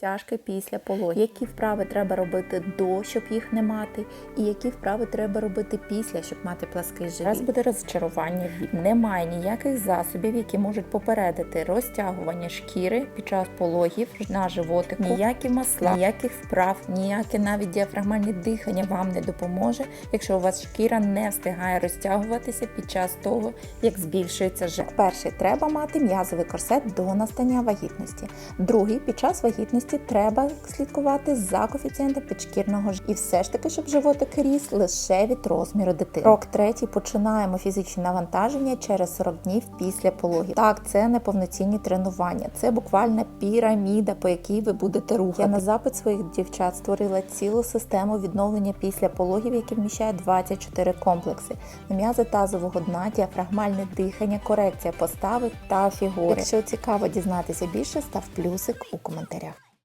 Тяжке після пологів. Які вправи треба робити до, щоб їх не мати, і які вправи треба робити після, щоб мати плаский живіт. Зараз буде розчарування. Немає ніяких засобів, які можуть попередити розтягування шкіри під час пологів на животику. Ніякі масла, ніяких вправ, ніяке навіть діафрагмальне дихання вам не допоможе, якщо у вас шкіра не встигає розтягуватися під час того, як збільшується живіт. Перший треба мати м'язовий корсет до настання вагітності. Другий під час вагітності треба слідкувати за коефіцієнтом підшкірного ж. І все ж таки, щоб животик ріс лише від розміру дитини. Крок третій починаємо фізичні навантаження через 40 днів після пологів. Так, це не повноцінні тренування, це буквально піраміда, по якій ви будете рухати. Я на запит своїх дівчат створила цілу систему відновлення після пологів, які вміщає 24 комплекси. М'язи тазового дна, діафрагмальне дихання, корекція постави та фігури. Якщо цікаво дізнатися більше, став плюсик у коментарях.